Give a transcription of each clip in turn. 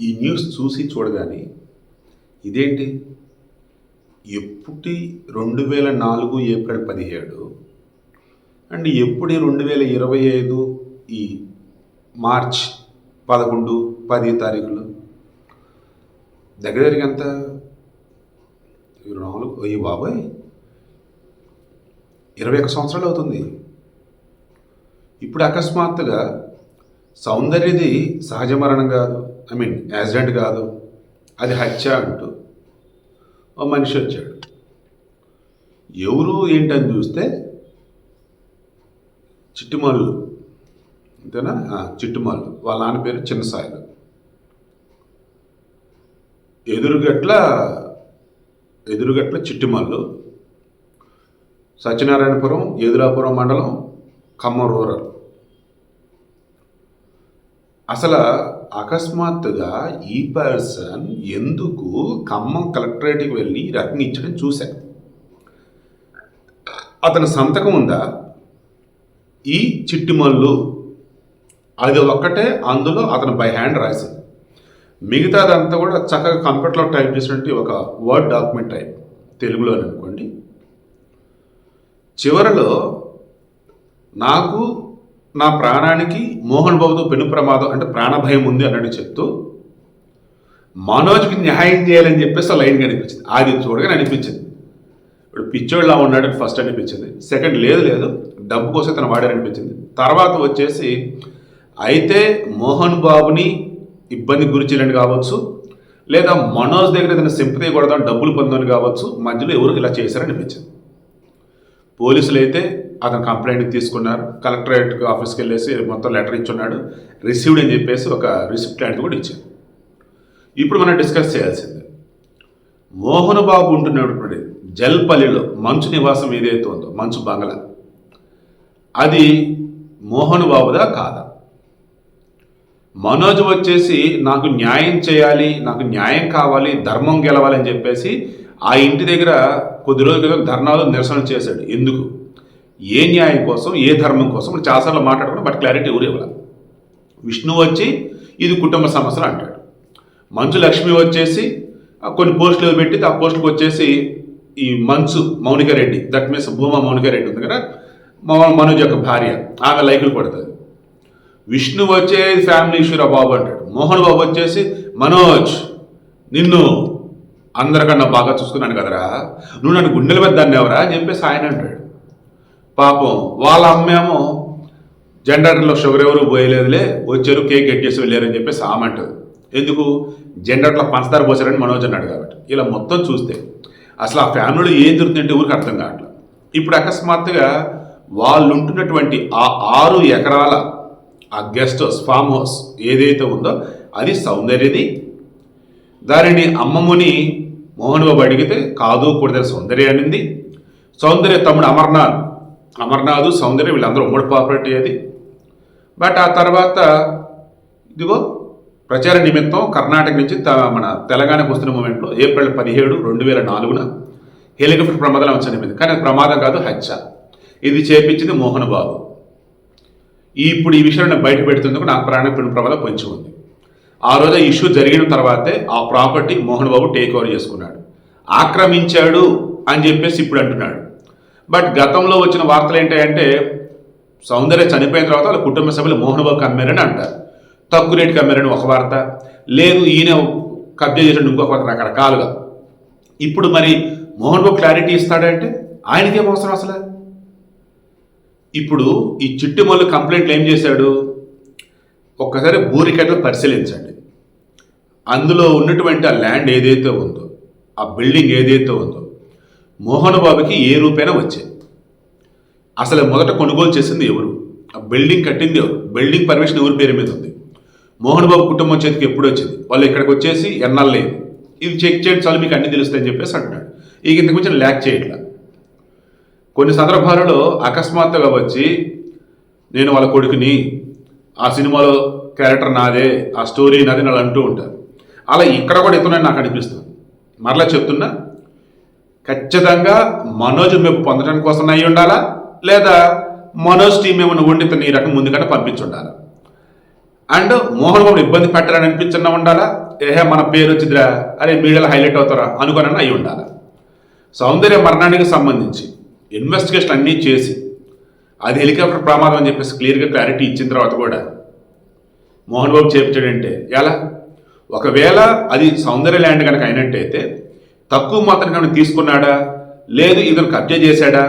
ఈ న్యూస్ చూసి చూడగానే ఇదేంటి? ఎప్పుటి రెండు వేల నాలుగు ఏప్రిల్ పదిహేడు అండ్ ఎప్పుడు రెండు వేల ఇరవై ఐదు ఈ మార్చ్ పదకొండు పది తారీఖులు? దగ్గర దగ్గరికి ఎంత? ఇరవై నాలుగు? అయ్యి బాబాయ్! ఇరవై ఒక్క సంవత్సరాలు అవుతుంది. ఇప్పుడు అకస్మాత్తుగా సౌందర్యది సహజ మరణం కాదు. ఐ మీన్ యాక్సిడెంట్ కాదు. అది హత్య అంటూ ఓ మనిషి వచ్చాడు. ఎవరు ఏంటని చూస్తే చిట్టుమల్లు. అంతేనా? చిట్టుమల్లు. వాళ్ళ నాన్న పేరు చిన్నసాయిలు. ఎదురుగట్ల ఎదురుగట్ల చిట్టుమల్లు. సత్యనారాయణపురం ఎదురాపురం మండలం ఖమ్మం రూరల్. అసలు అకస్మాత్తుగా ఈ పర్సన్ ఎందుకు ఖమ్మం కలెక్టరేట్కి వెళ్ళి ఈ రకంగా ఇచ్చడం చూశాను అతని సంతకం ఉందా? ఈ చిట్టిమల్లు అది ఒక్కటే అందులో అతను బై హ్యాండ్ రాసింది. మిగతాదంతా కూడా చక్కగా కంప్యూటర్లో టైప్ చేసినట్టు ఒక వర్డ్ డాక్యుమెంట్ టైప్ తెలుగులో అనుకోండి. చివరలో నాకు నా ప్రాణానికి మోహన్ బాబుతో పెను ప్రమాదం అంటే ప్రాణభయం ఉంది అన్నట్టు చెప్తూ మనోజ్కి న్యాయం చేయాలని చెప్పేసి ఆ లైన్ కనిపించింది అది చూడగానే అనిపించింది. ఇప్పుడు పిచ్చోళ్ళ ఉన్నాడని ఫస్ట్ అనిపించింది. సెకండ్ లేదు లేదు. డబ్బు కోసం తను వాడారనిపించింది తర్వాత వచ్చేసి అయితే మోహన్ బాబుని ఇబ్బంది గురి చేయడానికి కావచ్చు లేదా మనోజ్ దగ్గర ఏదైనా సింపతి కొడదాం డబ్బులు పొందని కావచ్చు మధ్యలో ఎవరు ఇలా చేశారనిపించింది పోలీసులు అయితే అతను కంప్లైంట్ తీసుకున్నారు. కలెక్టరేట్ ఆఫీస్కి వెళ్ళేసి మొత్తం లెటర్ ఇచ్చున్నాడు. రిసీవ్డ్ అని చెప్పేసి ఒక రిసిప్ట్ లాంటిది కూడా ఇచ్చారు ఇప్పుడు మనం డిస్కస్ చేయాల్సింది. మోహన్ బాబు ఉంటున్నటువంటి జల్పల్లిలో మంచు నివాసం ఏదైతే ఉందో మంచు బంగ్లా. అది మోహన్ బాబుదా కాదా? మనోజ్ వచ్చేసి నాకు న్యాయం చేయాలి నాకు న్యాయం కావాలి ధర్మం గెలవాలి అని చెప్పేసి ఆ ఇంటి దగ్గర కొద్ది రోజుల క్రితం ధర్నాలు నిరసన చేశాడు. ఎందుకు? ఏ న్యాయం కోసం ఏ ధర్మం కోసం ఇప్పుడు చాలాసార్లు మాట్లాడుకున్నాం బట్ క్లారిటీ ఎవరు ఇవ్వాలి. విష్ణు వచ్చి ఇది కుటుంబ సమస్యలు అంటాడు. మంచు లక్ష్మి వచ్చేసి ఆ కొన్ని పోస్టులు పెట్టి ఆ పోస్టులకు వచ్చేసి ఈ మంచు మౌనిక రెడ్డి దట్ మీన్స్ భూమా మౌనిక రెడ్డి ఉంది కదా మనోజ్ యొక్క భార్య ఆమె లైకులు పడుతుంది. విష్ణు వచ్చే ఫ్యామిలీ ఇష్యూరా బాబు అంటాడు. మోహన్ బాబు వచ్చేసి మనోజ్ నిన్ను అందరికన్నా బాగా చూసుకున్నాను కదరా. నువ్వు నన్ను గుండెల మీద ఎవరా అని చెప్పేసి ఆయన అంటాడు. పాపం వాళ్ళ అమ్మేమో జెండర్లో షుగర్ ఎవరు పోయలేదులే వచ్చారు కేక్ కట్ చేసి వెళ్ళారని చెప్పేసి ఆమె ఎందుకు? జెండర్లో పంచదార పోసారని మనోజ్ అన్నాడు కాబట్టి. ఇలా మొత్తం చూస్తే అసలు ఆ ఫ్యామిలీలో ఏం జరుగుతుందంటే ఊరికి అర్థం కావట్లేదు ఇప్పుడు అకస్మాత్తుగా వాళ్ళు ఉంటున్నటువంటి ఆ ఆరు ఎకరాల ఆ గెస్ట్ హౌస్ ఫామ్ హౌస్ ఏదైతే ఉందో అది సౌందర్యది. దానిని అమ్మముని మోహన్ బాబు అడిగితే కాదు కూడదని సౌందర్య అనింది సౌందర్య తమ్ముడు అమర్నాథ్ అమర్నాథ్ సౌందర్య వీళ్ళందరూ ఉమ్మడి ప్రాపర్టీ అది. బట్ ఆ తర్వాత ఇదిగో ప్రచార నిమిత్తం కర్ణాటక నుంచి త- మన తెలంగాణకు వస్తున్న మూమెంట్లో ఏప్రిల్ పదిహేడు రెండు వేల నాలుగున హెలికాప్టర్ ప్రమాదం చనిపోయింది కానీ అది ప్రమాదం కాదు హత్య. ఇది చేపించింది మోహన్ బాబు. ఇప్పుడు ఈ విషయాన్ని బయట పెడుతుందుకు నాకు ప్రాణ ప్రమాదం పొంచి ఉంది. ఆ రోజు ఇష్యూ జరిగిన తర్వాతే ఆ property Mohan Babu take over చేసుకున్నాడు. ఆక్రమించాడు అని చెప్పేసి ఇప్పుడు అంటున్నాడు. బట్ గతంలో వచ్చిన వార్తలు ఏంటంటే సౌందర్య చనిపోయిన తర్వాత వాళ్ళ కుటుంబ సభ్యులు మోహన్ బాబు కమ్మారని అంటారు. తక్కువ రేటుకి అమ్మారని ఒక వార్త లేదు ఈయన కబ్జా చేసిన ఇంకొక వార్త రకరకాలుగా. ఇప్పుడు మరి మోహన్ బాబు క్లారిటీ ఇస్తాడంటే ఆయనకేం అవసరం అసలు? ఇప్పుడు ఈ చిట్టుమల్లు కంప్లైంట్లు ఏం చేశాడు? ఒక్కసారి భూరికట్లు పరిశీలించండి. అందులో ఉన్నటువంటి ఆ ల్యాండ్ ఏదైతే ఉందో ఆ బిల్డింగ్ ఏదైతే ఉందో మోహన్ బాబుకి ఏ రూపైనా వచ్చాయి అసలు మొదట కొనుగోలు చేసింది ఎవరు? ఆ బిల్డింగ్ కట్టింది ఎవరు? బిల్డింగ్ పర్మిషన్ ఎవరి పేరు మీద ఉంది? మోహన్ బాబు కుటుంబం చేతికి ఎప్పుడు వచ్చింది? వాళ్ళు ఇక్కడికి వచ్చేసి ఎన్నాళ్ళు లేదు. ఇది చెక్ చేయడం చాలు మీకు అన్ని తెలుస్తాయని చెప్పేసి అంటున్నాడు. ఇక ఇంతకు మించి ల్యాక్ చేయట్లా. కొన్ని సందర్భాలలో అకస్మాత్తుగా వచ్చి నేను వాళ్ళ కొడుకుని ఆ సినిమాలో క్యారెక్టర్ నాదే ఆ స్టోరీ నాది నాలు అంటూ ఉంటారు. అలా ఇక్కడ కూడా ఇతనని నాకు అనిపిస్తుంది. మరలా చెప్తున్నా ఖచ్చితంగా మనోజ్ మెప్పు పొందడం కోసం అయి ఉండాలా? లేదా మనోజ్ టీం ఏమైనా వండితే నీ ఈ రకం ముందుగానే పంపించి ఉండాలా అండ్ మోహన్ బాబు ఇబ్బంది పెట్టాలని అనిపించన్నా ఉండాలా? ఏహే మన పేరు వచ్చిందిరా. అరే మీడియాలో హైలైట్ అవుతారా? అనుకోనని అయి ఉండాలి? సౌందర్య మరణానికి సంబంధించి ఇన్వెస్టిగేషన్ అన్నీ చేసి అది హెలికాప్టర్ ప్రమాదం అని చెప్పేసి క్లియర్గా క్లారిటీ ఇచ్చిన తర్వాత కూడా మోహన్ బాబు చేపించాడంటే ఎలా? ఒకవేళ అది సౌందర్య ల్యాండ్ కనుక అయినట్టయితే తక్కువ మాత్రం కానీ తీసుకున్నాడా? లేదు ఇతను కబ్జా చేశాడా?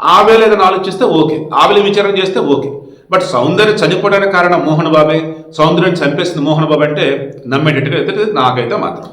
ఆవేళ ఏదైనా ఆలోచిస్తే ఓకే. ఆవిలి విచారణ చేస్తే ఓకే. బట్ సౌందర్య చనిపోవడానికి కారణం మోహన్ బాబే. సౌందర్యం చంపేసింది మోహన్ బాబు అంటే నమ్మేటట్టుగా అయితే నాకైతే మాత్రం.